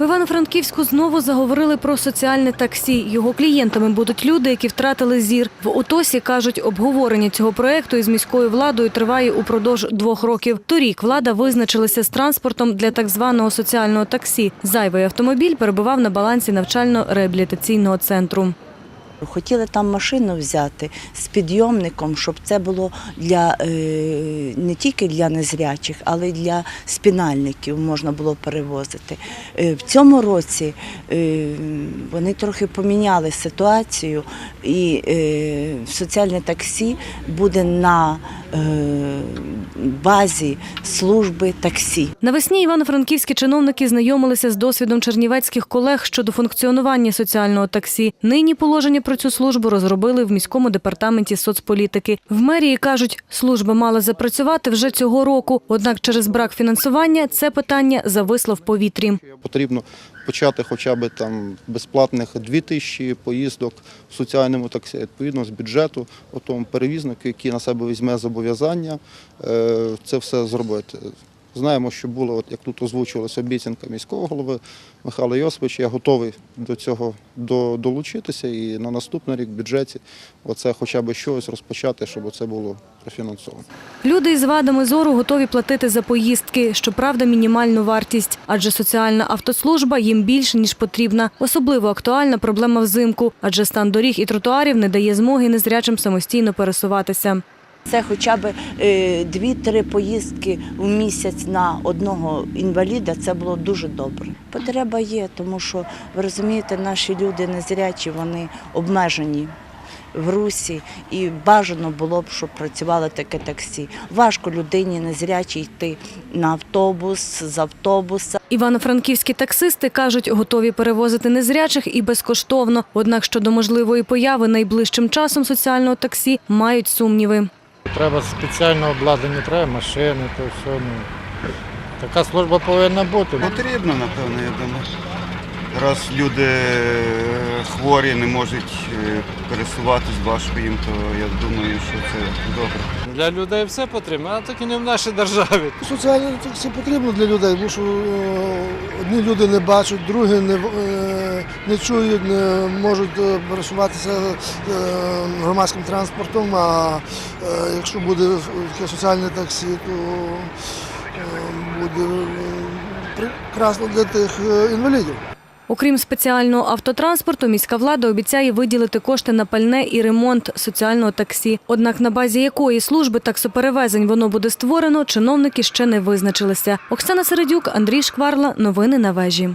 В Івано-Франківську знову заговорили про соціальне таксі. Його клієнтами будуть люди, які втратили зір. В ОТОСі кажуть, обговорення цього проекту із міською владою триває упродовж двох років. Торік влада визначилася з транспортом для так званого соціального таксі. Зайвий автомобіль перебував на балансі навчально-реабілітаційного центру. Хотіли там машину взяти з підйомником, щоб це було для е, не тільки для незрячих, але й для спінальників можна було перевозити. Е, в цьому році е, вони трохи поміняли ситуацію, і соціальне таксі буде на базі служби таксі. Навесні івано-франківські чиновники знайомилися з досвідом чернівецьких колег щодо функціонування соціального таксі. Нині положення про цю службу розробили в міському департаменті соцполітики. В мерії кажуть, служба мала запрацювати вже цього року. Однак через брак фінансування це питання зависло в повітрі. Потрібно почати хоча б там безплатних 2 тисячі поїздок в соціальному таксі, відповідно з бюджету, отому перевізнику, який на себе візьме зобов'язання, е, це все зробити. Знаємо, що було, от як тут озвучувалася обіцянка міського голови Михайла Йосиповича. Я готовий до цього долучитися і на наступний рік в бюджеті оце хоча б щось розпочати, щоб це було профінансовано. Люди із вадами зору готові платити за поїздки, щоправда, мінімальну вартість, адже соціальна автослужба їм більше ніж потрібна. Особливо актуальна проблема взимку, адже стан доріг і тротуарів не дає змоги незрячим самостійно пересуватися. Це хоча б е, дві-три поїздки в місяць на одного інваліда. Це було дуже добре. Потреба є, тому що ви розумієте, наші люди незрячі, вони обмежені. В русі і бажано було б, щоб працювало таке таксі. Важко людині незрячій йти на автобус з автобуса. Івано-франківські таксисти кажуть, готові перевозити незрячих і безкоштовно. Однак щодо можливої появи найближчим часом соціального таксі мають сумніви. Треба спеціальне обладнання, треба машини, то все. Ну. Така служба повинна бути. Потрібно, напевно, я думаю. Раз люди е, хворі, не можуть е, пересуватись важко їм, то я думаю, що це добре. Для людей все потрібно, а так і не в нашій державі. Соціальне таксі потрібно для людей, тому що е, одні люди не бачать, другі не, е, не чують, не можуть е, пересуватися е, громадським транспортом. А е, якщо буде таке соціальне таксі, то буде прекрасно для тих інвалідів. Окрім спеціального автотранспорту, міська влада обіцяє виділити кошти на пальне і ремонт соціального таксі. Однак на базі якої служби таксоперевезень воно буде створено, чиновники ще не визначилися. Оксана Середюк, Андрій Шкварла. Новини на вежі.